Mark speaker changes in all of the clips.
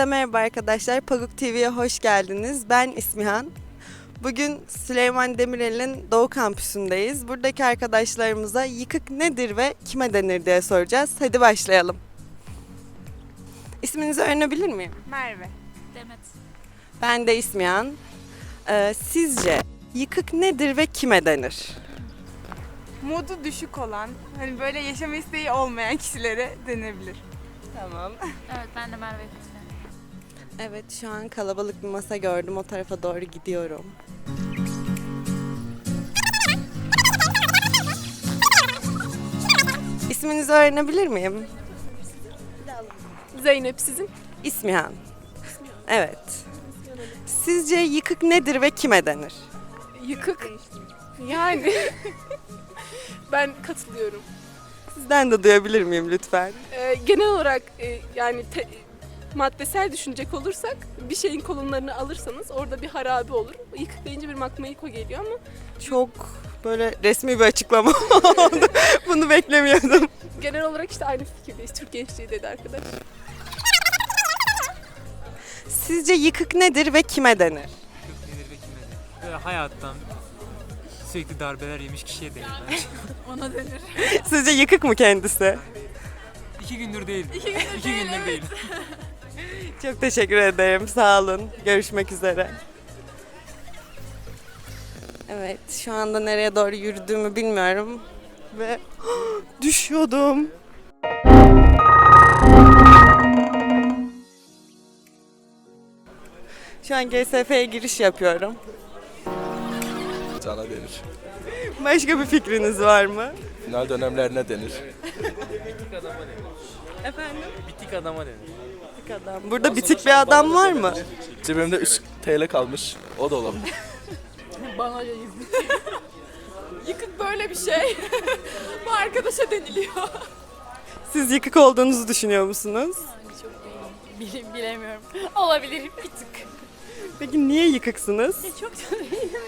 Speaker 1: Hepinize merhaba arkadaşlar. Paguk TV'ye hoş geldiniz. Ben İsmihan. Bugün Süleyman Demirel'in Doğu Kampüsü'ndeyiz. Buradaki arkadaşlarımıza yıkık nedir ve kime denir diye soracağız. Hadi başlayalım. İsminizi öğrenebilir miyim?
Speaker 2: Merve.
Speaker 3: Demet.
Speaker 1: Ben de İsmihan. Ee, sizce yıkık nedir ve kime denir?
Speaker 2: Modu düşük olan, hani böyle yaşama isteği olmayan kişilere denebilir.
Speaker 1: Tamam.
Speaker 3: Evet ben de Merve Kızı.
Speaker 1: Evet şu an kalabalık bir masa gördüm. O tarafa doğru gidiyorum. İsminizi öğrenebilir miyim?
Speaker 4: Zeynep sizin?
Speaker 1: İsmihan. Evet. Sizce yıkık nedir ve kime denir?
Speaker 4: Yıkık. Yani. ben katılıyorum.
Speaker 1: Sizden de duyabilir miyim lütfen?
Speaker 4: Ee, genel olarak e, yani te- maddesel düşünecek olursak bir şeyin kolonlarını alırsanız orada bir harabe olur. Yıkık deyince bir makmayiko geliyor ama
Speaker 1: Çok böyle resmi bir açıklama oldu. Bunu beklemiyordum.
Speaker 4: genel olarak işte aynı fikirdeyiz. Türk gençliği dedi arkadaş.
Speaker 1: Sizce yıkık nedir ve kime denir?
Speaker 5: denir ve kime denir? Böyle hayattan sürekli darbeler yemiş kişiye denir bence.
Speaker 3: Ona denir.
Speaker 1: Sizce yıkık mı kendisi?
Speaker 5: İki gündür değil. İki gündür, İki gündür değil.
Speaker 1: Çok teşekkür ederim. Sağ olun. Görüşmek üzere. Evet, şu anda nereye doğru yürüdüğümü bilmiyorum ve düşüyordum. Şu an GSF'ye giriş yapıyorum.
Speaker 6: Sana denir.
Speaker 1: Başka bir fikriniz var mı?
Speaker 6: Final dönemlerine denir.
Speaker 1: Efendim?
Speaker 5: Bitik adama denir.
Speaker 1: Bitik adam. Burada bitik bir adam var mı?
Speaker 6: Cebimde 3 TL kalmış. O da olabilir.
Speaker 3: Bana
Speaker 4: Yıkık böyle bir şey. Bu arkadaşa deniliyor.
Speaker 1: Siz yıkık olduğunuzu düşünüyor musunuz?
Speaker 3: Bilim, bilemiyorum. Olabilir bir tık.
Speaker 1: Peki niye yıkıksınız?
Speaker 3: Çok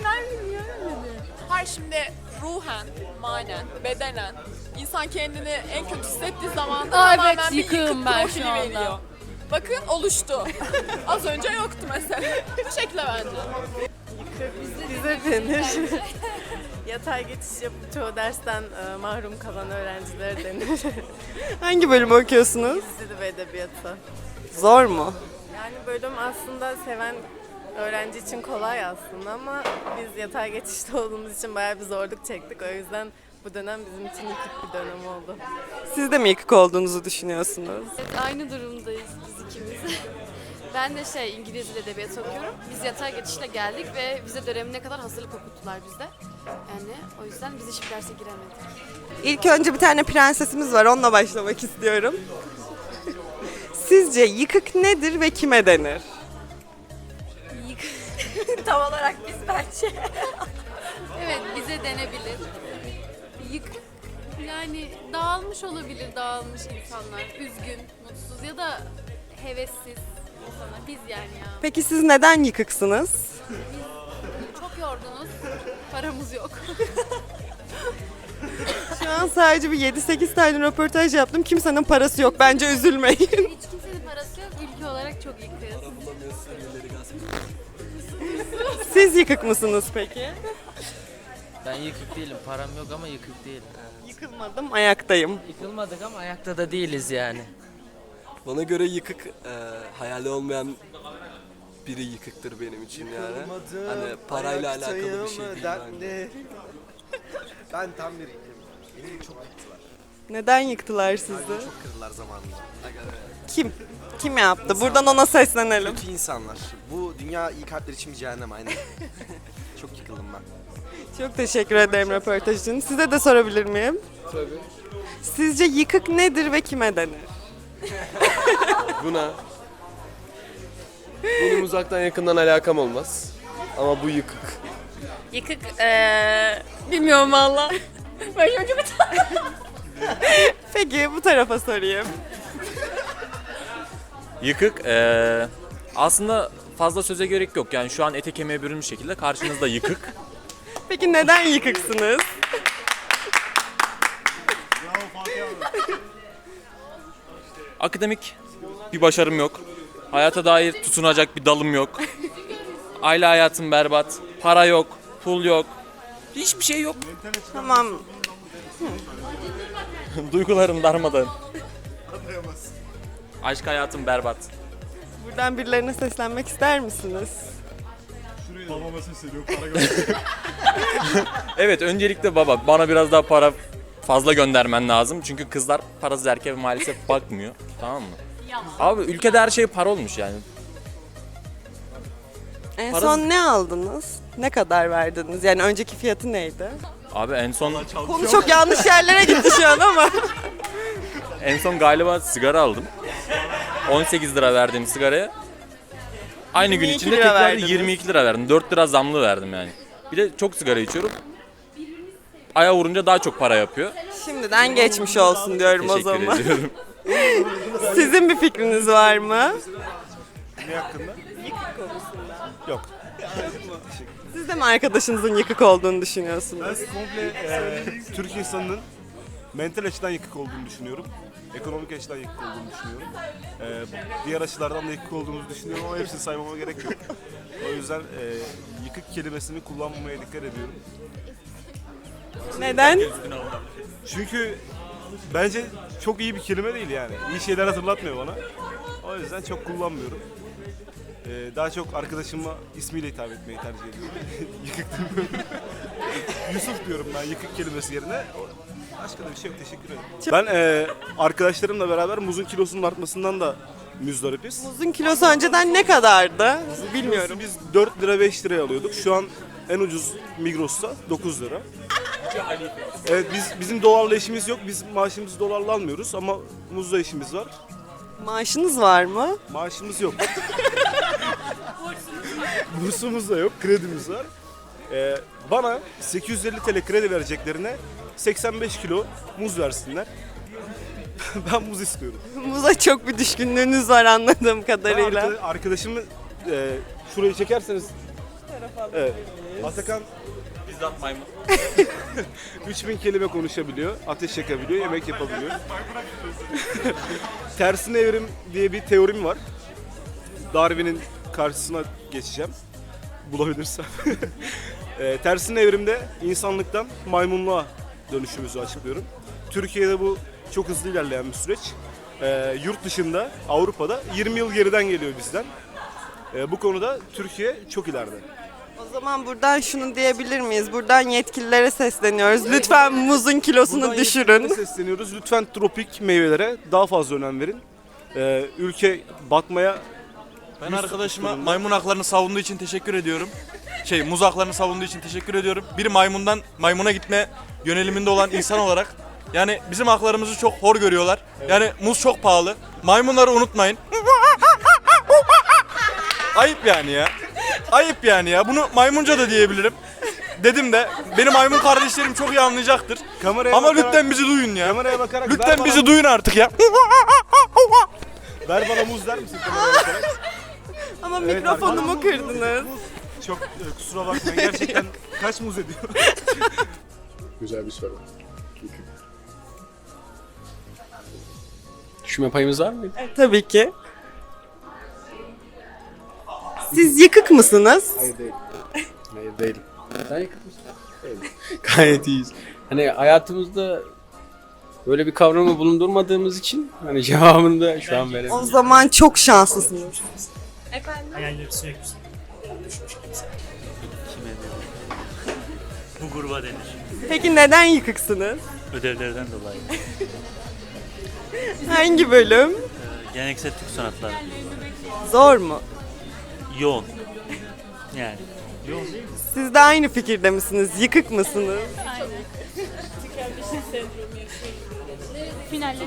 Speaker 3: ben bilmiyorum dedi.
Speaker 7: Hayır şimdi ruhen, manen, bedenen insan kendini en kötü hissettiği zaman
Speaker 3: Aa,
Speaker 7: tamamen
Speaker 3: evet,
Speaker 7: bir
Speaker 3: yıkığım
Speaker 7: yıkık
Speaker 3: ben
Speaker 7: profili
Speaker 3: şu anda.
Speaker 7: veriyor. Bakın oluştu. Az önce yoktu mesela. Bu şekilde bence.
Speaker 8: Bize denir. Yatay geçiş yapıp çoğu dersten e, mahrum kalan öğrencilere denir.
Speaker 1: Hangi bölümü okuyorsunuz?
Speaker 8: Dili ve edebiyatı.
Speaker 1: Zor mu?
Speaker 8: Yani bölüm aslında seven öğrenci için kolay aslında ama biz yatay geçişte olduğumuz için bayağı bir zorluk çektik. O yüzden bu dönem bizim için yıkık bir dönem oldu.
Speaker 1: Siz de mi yıkık olduğunuzu düşünüyorsunuz?
Speaker 9: Aynı durumdayız biz ikimiz. Ben de şey İngiliz Dil Edebiyatı okuyorum. Biz yatay geçişle geldik ve vize dönemine kadar hazırlık okuttular bizde. Yani o yüzden biz hiçbir derse giremedik.
Speaker 1: İlk önce bir tane prensesimiz var. Onunla başlamak istiyorum. Sizce yıkık nedir ve kime denir?
Speaker 9: Tam olarak biz bence. evet bize denebilir. Yıkık yani dağılmış olabilir dağılmış insanlar. Üzgün, mutsuz ya da hevessiz insanlar. Biz yani ya.
Speaker 1: Peki siz neden yıkıksınız?
Speaker 9: Çok yorgunuz. Paramız yok.
Speaker 1: Şu an sadece bir 7-8 tane röportaj yaptım. Kimsenin parası yok. Bence üzülmeyin.
Speaker 9: Hiç kimsenin parası yok. Ülke olarak çok yıkığız.
Speaker 1: Siz yıkık mısınız peki?
Speaker 10: Ben yıkık değilim. Param yok ama yıkık değilim.
Speaker 1: Yıkılmadım, ayaktayım.
Speaker 10: Yıkılmadık ama ayakta da değiliz yani.
Speaker 6: Bana göre yıkık e, hayali olmayan biri yıkıktır benim için yani. Hani parayla alakalı bir şey değil bence.
Speaker 11: Ben tam biriyim. Beni çok.
Speaker 1: Neden yıktılar sizi?
Speaker 11: Çok kırdılar zamanında.
Speaker 1: Kim? Kim yaptı? Buradan ona seslenelim.
Speaker 11: Kötü insanlar. Bu dünya iyi kalpler için bir cehennem aynen. çok yıkıldım ben.
Speaker 1: Çok teşekkür ederim röportaj için. Size de sorabilir miyim?
Speaker 6: Tabii.
Speaker 1: Sizce yıkık nedir ve kime denir?
Speaker 6: Buna benim uzaktan yakından alakam olmaz. Ama bu yıkık.
Speaker 9: Yıkık eee bilmiyorum valla. Ben önce bir
Speaker 1: Peki bu tarafa sorayım.
Speaker 12: Yıkık eee, aslında fazla söze gerek yok. Yani şu an ete kemiğe bürünmüş şekilde karşınızda yıkık.
Speaker 1: Peki neden yıkıksınız?
Speaker 12: Akademik bir başarım yok. Hayata dair tutunacak bir dalım yok. Aile hayatım berbat. Para yok, pul yok. Hiçbir şey yok.
Speaker 1: Tamam.
Speaker 12: Duygularım darmadan. Aşk hayatım berbat.
Speaker 1: Buradan birilerine seslenmek ister misiniz?
Speaker 12: Evet öncelikle baba bana biraz daha para fazla göndermen lazım. Çünkü kızlar parasız erkeğe maalesef bakmıyor. Tamam mı? Abi ülkede her şey para olmuş yani.
Speaker 1: En son ne aldınız? Ne kadar verdiniz? Yani önceki fiyatı neydi?
Speaker 12: Abi en son
Speaker 1: Konu çok yanlış yerlere gitti şu an ama.
Speaker 12: en son galiba sigara aldım. 18 lira verdim sigaraya. Aynı gün
Speaker 1: 22
Speaker 12: içinde
Speaker 1: lira
Speaker 12: tekrar
Speaker 1: verdiniz.
Speaker 12: 22 lira verdim. 4 lira zamlı verdim yani. Bir de çok sigara içiyorum. Aya vurunca daha çok para yapıyor.
Speaker 1: Şimdiden geçmiş olsun diyorum o
Speaker 12: Teşekkür
Speaker 1: zaman.
Speaker 12: ediyorum.
Speaker 1: Sizin bir fikriniz var mı?
Speaker 11: Ne hakkında?
Speaker 1: De mi arkadaşınızın yıkık olduğunu düşünüyorsunuz?
Speaker 13: Ben komple e, Türk insanının mental açıdan yıkık olduğunu düşünüyorum. Ekonomik açıdan yıkık olduğunu düşünüyorum. E, diğer açılardan da yıkık olduğumuzu düşünüyorum ama hepsini saymama gerek yok. O yüzden e, yıkık kelimesini kullanmamaya dikkat ediyorum.
Speaker 1: Neden?
Speaker 13: Çünkü bence çok iyi bir kelime değil yani. İyi şeyler hatırlatmıyor bana. O yüzden çok kullanmıyorum. E, daha çok arkadaşıma ismiyle hitap etmeyi tercih ediyorum. yıkık demiyorum. Yusuf diyorum ben yıkık kelimesi yerine. Başka da bir şey yok teşekkür ederim. Ben e, arkadaşlarımla beraber muzun kilosunun artmasından da müzdaripiz.
Speaker 1: Muzun kilosu önceden ne kadardı? Bilmiyorum.
Speaker 13: Biz 4 lira 5 liraya alıyorduk. Şu an en ucuz Migros'ta 9 lira. Evet biz bizim dolarla işimiz yok. Biz maaşımızı dolarla almıyoruz ama muzla işimiz var.
Speaker 1: Maaşınız var mı?
Speaker 13: Maaşımız yok. Bursumuz da yok, kredimiz var. Ee, bana 850 TL kredi vereceklerine 85 kilo muz versinler. ben muz istiyorum.
Speaker 1: Muza çok bir düşkünlüğünüz var anladığım
Speaker 13: Ben
Speaker 1: kadarıyla.
Speaker 13: arka- arkadaşımı e, şurayı çekerseniz Evet. Atakan
Speaker 12: Bizzat maymun.
Speaker 13: 3000 kelime konuşabiliyor, ateş yakabiliyor, yemek yapabiliyor. Tersine evrim diye bir teorim var. Darwin'in karşısına geçeceğim. Bulabilirsem. e, tersine evrimde insanlıktan maymunluğa dönüşümüzü açıklıyorum. Türkiye'de bu çok hızlı ilerleyen bir süreç. E, yurt dışında, Avrupa'da 20 yıl geriden geliyor bizden. E, bu konuda Türkiye çok ileride.
Speaker 1: O zaman buradan şunu diyebilir miyiz? Buradan yetkililere sesleniyoruz. Lütfen muzun kilosunu
Speaker 13: Buradan
Speaker 1: düşürün.
Speaker 13: sesleniyoruz. Lütfen tropik meyvelere daha fazla önem verin. Ee, ülke batmaya
Speaker 14: Ben arkadaşıma maymun haklarını savunduğu için teşekkür ediyorum. Şey muz haklarını savunduğu için teşekkür ediyorum. Bir maymundan maymuna gitme yöneliminde olan insan olarak yani bizim haklarımızı çok hor görüyorlar. Yani muz çok pahalı. Maymunları unutmayın. Ayıp yani ya. Ayıp yani ya. Bunu maymunca da diyebilirim. Dedim de benim maymun kardeşlerim çok iyi anlayacaktır.
Speaker 13: Kameraya
Speaker 14: Ama
Speaker 13: bakarak-
Speaker 14: lütfen bizi duyun ya.
Speaker 13: kameraya bakarak ver
Speaker 14: Lütfen
Speaker 13: bana-
Speaker 14: bizi duyun artık ya.
Speaker 13: ver bana muz der misin kameraya bakarak?
Speaker 1: Ama
Speaker 13: Evet,
Speaker 1: mikrofonumu kırdınız.
Speaker 13: Çok e, kusura bakmayın gerçekten kaç muz ediyor?
Speaker 15: Güzel bir soru. Düşme payımız var mı?
Speaker 1: Tabii ki. Siz yıkık mısınız?
Speaker 15: Hayır değil. Hayır değilim. Sen yakın mısın? Değilim. Gayet iyiyiz. Hani hayatımızda böyle bir kavramı bulundurmadığımız için hani cevabını da şu an
Speaker 1: O
Speaker 15: veremiyorum.
Speaker 1: zaman çok şanslısınız.
Speaker 5: Hayalleri sürekli düşmüş kimse. Kime Bu gruba denir.
Speaker 1: Peki neden yıkıksınız?
Speaker 5: Ödevlerden dolayı.
Speaker 1: Hangi bölüm?
Speaker 5: Ee, geleneksel Türk sanatları.
Speaker 1: Zor mu?
Speaker 5: Yoğun. Yani. Yoğun değil mi?
Speaker 1: Siz de aynı fikirde misiniz? Yıkık mısınız?
Speaker 3: Finalleri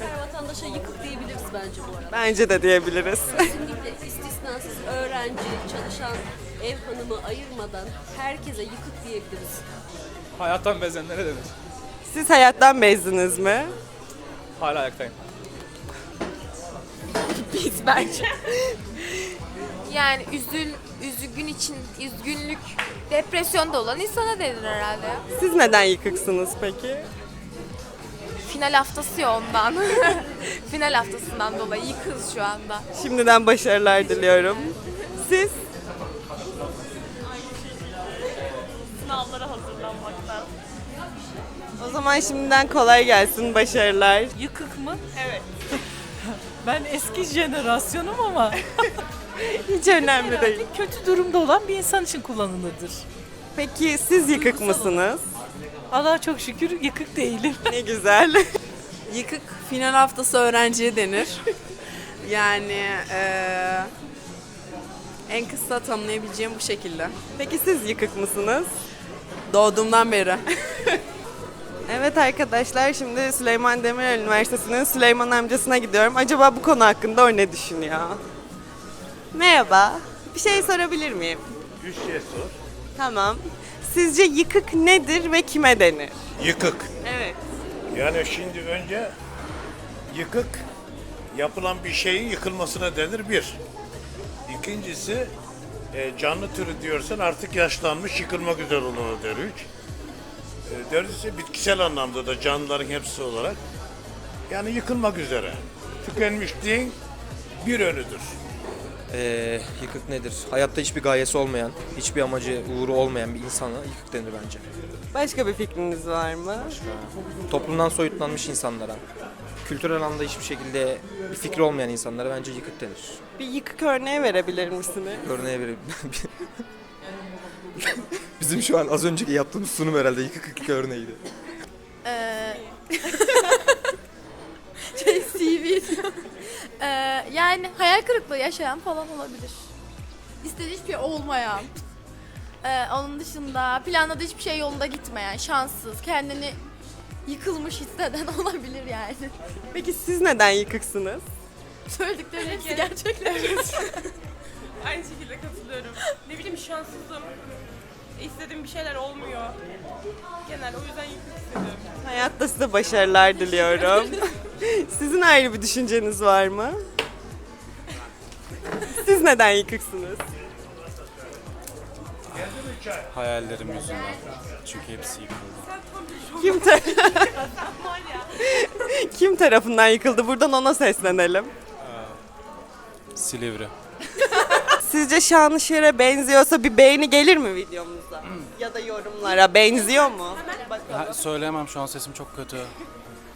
Speaker 3: Her vatandaşa yıkık diyebiliriz bence bu arada.
Speaker 1: Bence de diyebiliriz.
Speaker 3: Kesinlikle istisnasız öğrenci, çalışan, ev hanımı ayırmadan herkese yıkık diyebiliriz.
Speaker 12: Hayattan bezenlere denir.
Speaker 1: Siz hayattan bezdiniz mi?
Speaker 12: Hala ayaktayım.
Speaker 9: Biz bence. Yani üzül, üzgün için, üzgünlük, depresyonda olan insana denir herhalde.
Speaker 1: Siz neden yıkıksınız peki?
Speaker 9: final haftası ya ondan. final haftasından dolayı yıkız şu anda.
Speaker 1: Şimdiden başarılar diliyorum. Siz?
Speaker 16: Sınavlara hazırlanmaktan.
Speaker 1: O zaman şimdiden kolay gelsin, başarılar.
Speaker 16: Yıkık mı? Evet. ben eski jenerasyonum ama
Speaker 1: Hiç önemli değil.
Speaker 16: kötü durumda olan bir insan için kullanılıdır.
Speaker 1: Peki siz yıkık mısınız?
Speaker 16: Allah'a çok şükür yıkık değilim.
Speaker 1: Ne güzel.
Speaker 17: Yıkık final haftası öğrenciye denir. Yani eee, en kısa tanımlayabileceğim bu şekilde.
Speaker 1: Peki siz yıkık mısınız?
Speaker 17: Doğduğumdan beri.
Speaker 1: Evet arkadaşlar şimdi Süleyman Demirel Üniversitesi'nin Süleyman amcasına gidiyorum. Acaba bu konu hakkında o ne düşünüyor? Merhaba. Bir şey sorabilir miyim?
Speaker 18: Üç şey sor.
Speaker 1: Tamam. Sizce yıkık nedir ve kime denir?
Speaker 18: Yıkık.
Speaker 1: Evet.
Speaker 18: Yani şimdi önce yıkık yapılan bir şeyin yıkılmasına denir bir. İkincisi e, canlı türü diyorsan artık yaşlanmış yıkılmak üzere olana der üç. E, dördüncüsü bitkisel anlamda da canlıların hepsi olarak yani yıkılmak üzere. Tükenmişliğin bir önüdür.
Speaker 11: Ee, yıkık nedir? Hayatta hiçbir gayesi olmayan, hiçbir amacı, uğru olmayan bir insana yıkık denir bence.
Speaker 1: Başka bir fikriniz var mı?
Speaker 11: Toplumdan soyutlanmış insanlara, kültürel anlamda hiçbir şekilde bir fikri olmayan insanlara bence yıkık denir.
Speaker 1: Bir yıkık örneği verebilir misiniz?
Speaker 11: Örneğe vereyim. Bizim şu an az önceki yaptığımız sunum herhalde yıkık yıkık örneğiydi.
Speaker 9: Ee, şey CV diyor. Ee, yani hayal kırıklığı yaşayan falan olabilir. İstediği hiçbir şey olmayan. Ee, onun dışında planladığı hiçbir şey yolunda gitmeyen, şanssız, kendini yıkılmış hisseden olabilir yani.
Speaker 1: Peki siz neden yıkıksınız?
Speaker 9: Söyledikleri hepsi gerçekler.
Speaker 19: Aynı şekilde katılıyorum. Ne bileyim şanssızım. İstediğim bir şeyler olmuyor. Genel o yüzden hissediyorum.
Speaker 1: Hayatta size başarılar diliyorum. Sizin ayrı bir düşünceniz var mı? Siz neden yıkıksınız?
Speaker 20: Hayallerim yüzünden. Çünkü hepsi yıkıldı.
Speaker 1: Kim ta- Kim tarafından yıkıldı? Buradan ona seslenelim.
Speaker 20: Silivri.
Speaker 1: Sizce Şanışer'e benziyorsa bir beğeni gelir mi videomuza? ya da yorumlara benziyor mu?
Speaker 20: Ha, söyleyemem şu an sesim çok kötü.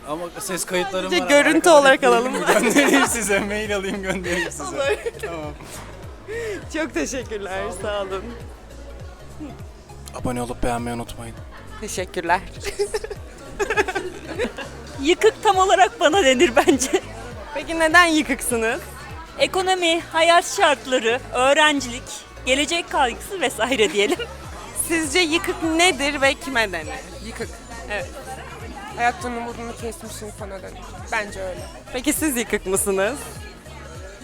Speaker 20: Ama ses kayıtlarım
Speaker 1: Sadece
Speaker 20: var.
Speaker 1: görüntü
Speaker 20: Arkada
Speaker 1: olarak alalım.
Speaker 20: Göndereyim size. Mail alayım göndereyim size.
Speaker 1: Olur.
Speaker 20: Tamam.
Speaker 1: Çok teşekkürler, sağ olun.
Speaker 20: Abone olup beğenmeyi unutmayın.
Speaker 1: Teşekkürler.
Speaker 21: Yıkık tam olarak bana denir bence.
Speaker 1: Peki neden yıkıksınız?
Speaker 21: Ekonomi, hayat şartları, öğrencilik, gelecek kaygısı vesaire diyelim.
Speaker 1: Sizce yıkık nedir ve kime denir?
Speaker 22: Yıkık. Evet. Hayattan umudunu kesmiş insana denir. Bence öyle.
Speaker 1: Peki siz yıkık mısınız?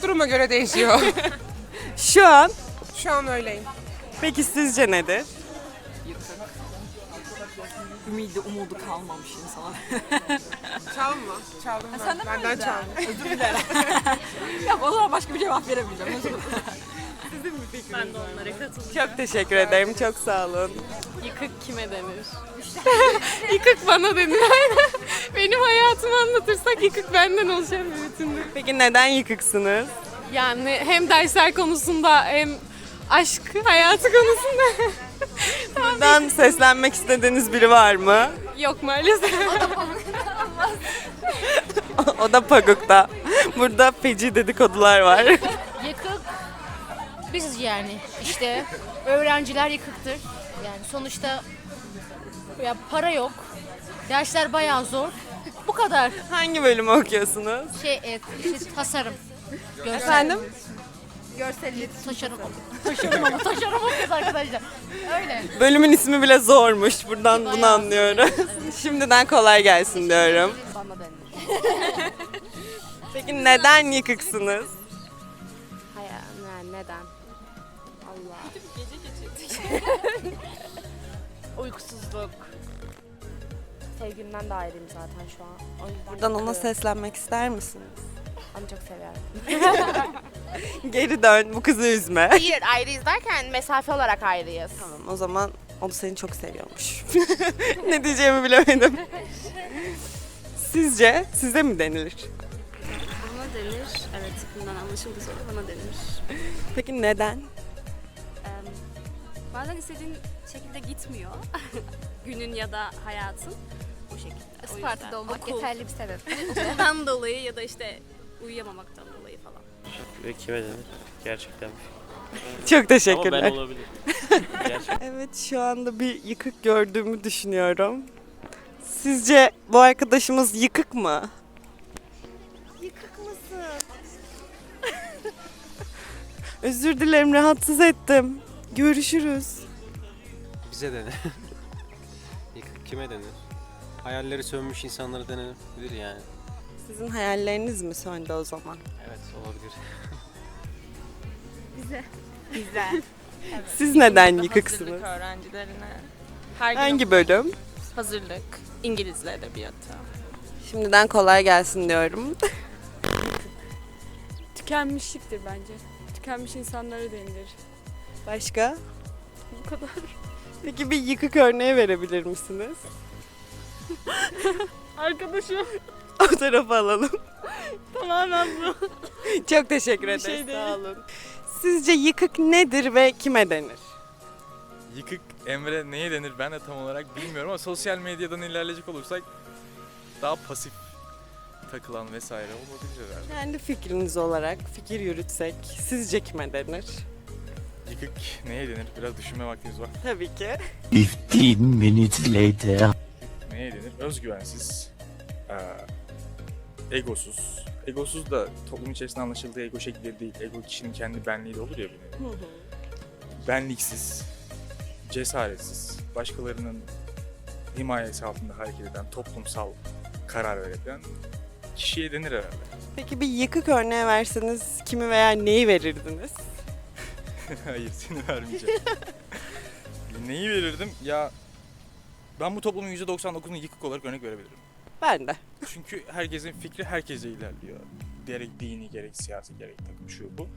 Speaker 22: Duruma göre değişiyor.
Speaker 1: Şu an?
Speaker 22: Şu an öyleyim.
Speaker 1: Peki sizce nedir?
Speaker 23: Ümidi, umudu kalmamış insana.
Speaker 22: Çalma. Çaldım ben.
Speaker 23: sen de mi
Speaker 22: Benden çaldın.
Speaker 23: Özür dilerim. Yok o zaman başka bir cevap veremeyeceğim. Özür dilerim.
Speaker 1: Sizin bir fikriniz
Speaker 23: Ben de onlara katılıyorum.
Speaker 1: Çok teşekkür ederim, çok sağ olun.
Speaker 8: Yıkık kime denir? yıkık bana denir. Benim hayatımı anlatırsak yıkık benden oluşan bir bütündür.
Speaker 1: Peki neden yıkıksınız?
Speaker 8: Yani hem dersler konusunda hem aşk hayatı konusunda.
Speaker 1: Buradan seslenmek istediğiniz biri var mı?
Speaker 8: Yok maalesef.
Speaker 1: o da Paguk'ta. Burada feci dedikodular var.
Speaker 3: Yıkık biz yani işte öğrenciler yıkıktır. Yani sonuçta ya para yok. Dersler bayağı zor. Bu kadar.
Speaker 1: Hangi bölümü okuyorsunuz?
Speaker 3: Şey e, işte tasarım.
Speaker 1: Efendim?
Speaker 3: Görsellik. Taşarım. Taşarım ama taşarım okuyoruz arkadaşlar. Öyle.
Speaker 1: Bölümün ismi bile zormuş. Buradan bunu anlıyoruz. Şimdiden kolay gelsin diyorum.
Speaker 3: Bana denir.
Speaker 1: Peki neden yıkıksınız?
Speaker 24: Hayır, ne, neden? Allah. Uykusuzluk. Sevgimden de ayrıyım zaten şu an. O yüzden
Speaker 1: Buradan ona seslenmek ister misiniz?
Speaker 24: Onu çok seviyorum.
Speaker 1: Geri dön, bu kızı üzme.
Speaker 24: Hayır ayrıyız derken mesafe olarak ayrıyız.
Speaker 1: Tamam o zaman o da seni çok seviyormuş. ne diyeceğimi bilemedim. Sizce size mi denilir?
Speaker 3: Bana denir. Evet bundan anlaşıldı sonra bana denir.
Speaker 1: Peki neden?
Speaker 3: Eee, bazen istediğin şekilde gitmiyor. Günün ya da hayatın. Bu şekilde. O
Speaker 25: Isparta'da
Speaker 3: yüzden
Speaker 25: olmak
Speaker 3: okul-
Speaker 25: yeterli bir sebep.
Speaker 3: Okuldan dolayı ya da işte uyuyamamaktan dolayı falan.
Speaker 26: Ve kime denir? Gerçekten.
Speaker 1: Çok teşekkürler.
Speaker 26: Ama ben olabilir. Gerçekten.
Speaker 1: Evet şu anda bir yıkık gördüğümü düşünüyorum. Sizce bu arkadaşımız yıkık mı? Yıkık mısın? Özür dilerim rahatsız ettim. Görüşürüz.
Speaker 15: Bize denir. Yıkık kime denir? Hayalleri sönmüş insanlara denilebilir yani.
Speaker 1: Sizin hayalleriniz mi söndü o zaman?
Speaker 15: Evet olabilir.
Speaker 25: Bize.
Speaker 27: Bize.
Speaker 1: Siz neden
Speaker 27: Hazırlık
Speaker 1: yıkıksınız?
Speaker 27: öğrencilerine. Her
Speaker 1: Hangi bölüm?
Speaker 27: Hazırlık, İngilizce edebiyatı.
Speaker 1: Şimdiden kolay gelsin diyorum.
Speaker 28: Tükenmişliktir bence. Tükenmiş insanlara denilir.
Speaker 1: Başka?
Speaker 28: Bu kadar.
Speaker 1: Peki bir yıkık örneği verebilir misiniz?
Speaker 28: Arkadaşım.
Speaker 1: O tarafa alalım.
Speaker 28: Tamamen bu.
Speaker 1: Çok teşekkür
Speaker 28: Bir
Speaker 1: ederiz.
Speaker 28: şey değil.
Speaker 1: Sağ olun. Sizce yıkık nedir ve kime denir?
Speaker 29: Yıkık Emre neye denir ben de tam olarak bilmiyorum ama sosyal medyadan ilerleyecek olursak daha pasif takılan vesaire olabilir herhalde.
Speaker 1: Kendi fikriniz olarak fikir yürütsek sizce kime denir?
Speaker 29: Yıkık neye denir? Biraz düşünme vaktimiz var.
Speaker 1: Tabii ki.
Speaker 30: 15 minutes later.
Speaker 29: Neye denir? Özgüvensiz, eee, egosuz. Egosuz da toplum içerisinde anlaşıldığı ego şekilleri değil. Ego kişinin kendi benliği de olur ya bir nevi. benliksiz, cesaretsiz, başkalarının himayesi altında hareket eden, toplumsal karar verebilen kişiye denir herhalde.
Speaker 1: Peki bir yıkık örneği verseniz kimi veya neyi verirdiniz?
Speaker 29: Hayır seni vermeyeceğim. Neyi verirdim? Ya ben bu toplumun %99'unu yıkık olarak örnek verebilirim.
Speaker 1: Ben de.
Speaker 29: Çünkü herkesin fikri herkese ilerliyor. Gerek dini, gerek siyasi, gerek takım şu bu.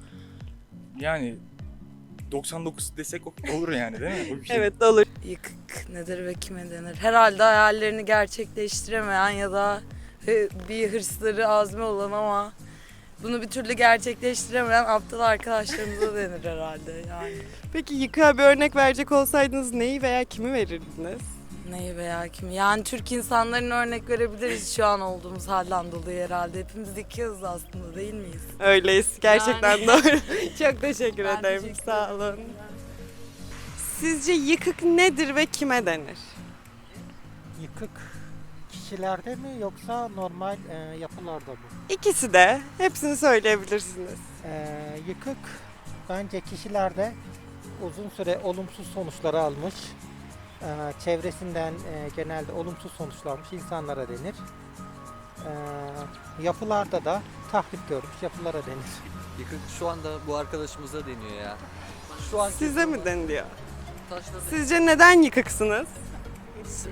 Speaker 29: Yani 99 desek olur yani değil mi?
Speaker 1: Evet olur.
Speaker 31: Yıkık nedir ve kime denir? Herhalde hayallerini gerçekleştiremeyen ya da bir hırsları azmi olan ama bunu bir türlü gerçekleştiremeyen aptal arkadaşlarımıza denir herhalde yani.
Speaker 1: Peki yıkığa bir örnek verecek olsaydınız neyi veya kimi verirdiniz?
Speaker 31: Neyi veya kimi? Yani Türk insanların örnek verebiliriz şu an olduğumuz halden dolayı herhalde. Hepimiz yıkığız aslında değil miyiz?
Speaker 1: Öyleyiz. Gerçekten
Speaker 31: Yani.
Speaker 1: doğru. Çok teşekkür
Speaker 31: Ben
Speaker 1: ederim.
Speaker 31: teşekkür
Speaker 1: Sağ olun. Sizce yıkık nedir ve kime denir?
Speaker 32: Yıkık kişilerde mi yoksa normal e, yapılarda mı?
Speaker 1: İkisi de. Hepsini söyleyebilirsiniz.
Speaker 32: E, yıkık bence kişilerde uzun süre olumsuz sonuçları almış, çevresinden e, genelde olumsuz sonuçlanmış insanlara denir. E, yapılarda da tahrip görmüş yapılara denir.
Speaker 33: Yıkık şu anda bu arkadaşımıza deniyor ya. Şu an
Speaker 1: Size mi deniliyor? Sizce neden yıkıksınız?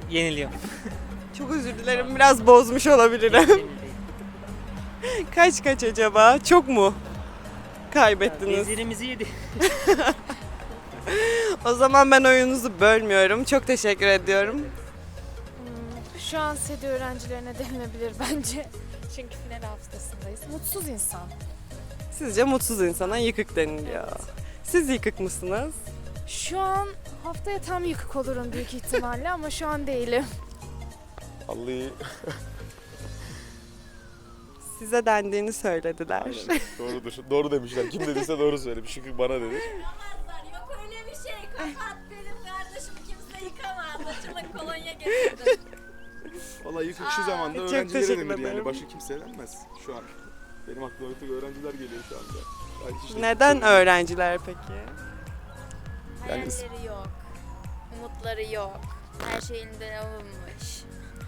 Speaker 33: Yeniliyor.
Speaker 1: Çok özür dilerim. Biraz bozmuş olabilirim. kaç kaç acaba? Çok mu kaybettiniz?
Speaker 33: Bezirimizi yedi.
Speaker 1: o zaman ben oyununuzu bölmüyorum. Çok teşekkür ediyorum.
Speaker 34: Şu an SED öğrencilerine denilebilir bence. Çünkü final haftasındayız. Mutsuz insan.
Speaker 1: Sizce mutsuz insana yıkık deniliyor. Siz yıkık mısınız?
Speaker 34: Şu an haftaya tam yıkık olurum büyük ihtimalle ama şu an değilim.
Speaker 13: Vallahi
Speaker 1: Size dendiğini söylediler.
Speaker 13: Aynen, doğrudur. Doğru demişler. Kim dediyse doğru söylemiş. Çünkü bana denir.
Speaker 25: Benim kardeşim kimse yıkamaz. Saçına kolonya getirdim.
Speaker 13: Valla yıkık şu zamanda
Speaker 1: Çok
Speaker 13: öğrencilere
Speaker 1: teşekkür
Speaker 13: denir yani.
Speaker 1: ederim.
Speaker 13: Başka kimseye denmez şu an. Benim aklıma bir tek öğrenciler geliyor şu anda. Belki işte-
Speaker 1: Neden öğrenciler peki?
Speaker 13: Yani is-
Speaker 25: Hayalleri yok. Umutları yok. Her şeyinde alınmış.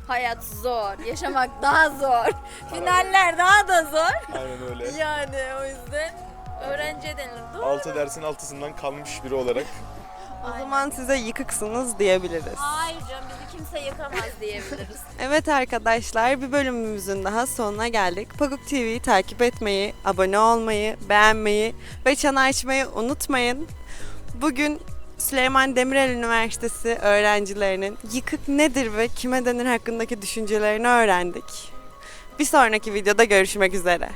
Speaker 25: Hayat zor. Yaşamak daha zor. Finaller daha da zor.
Speaker 13: Aynen öyle.
Speaker 25: Yani o yüzden öğrenciye denilir. Doğru.
Speaker 13: Altı dersin altısından kalmış biri olarak.
Speaker 1: O zaman size yıkıksınız diyebiliriz.
Speaker 25: Hayır canım bizi kimse yıkamaz diyebiliriz.
Speaker 1: Evet arkadaşlar bir bölümümüzün daha sonuna geldik. Paguk TV'yi takip etmeyi, abone olmayı, beğenmeyi ve çan açmayı unutmayın. Bugün Süleyman Demirel Üniversitesi öğrencilerinin yıkık nedir ve kime denir hakkındaki düşüncelerini öğrendik. Bir sonraki videoda görüşmek üzere.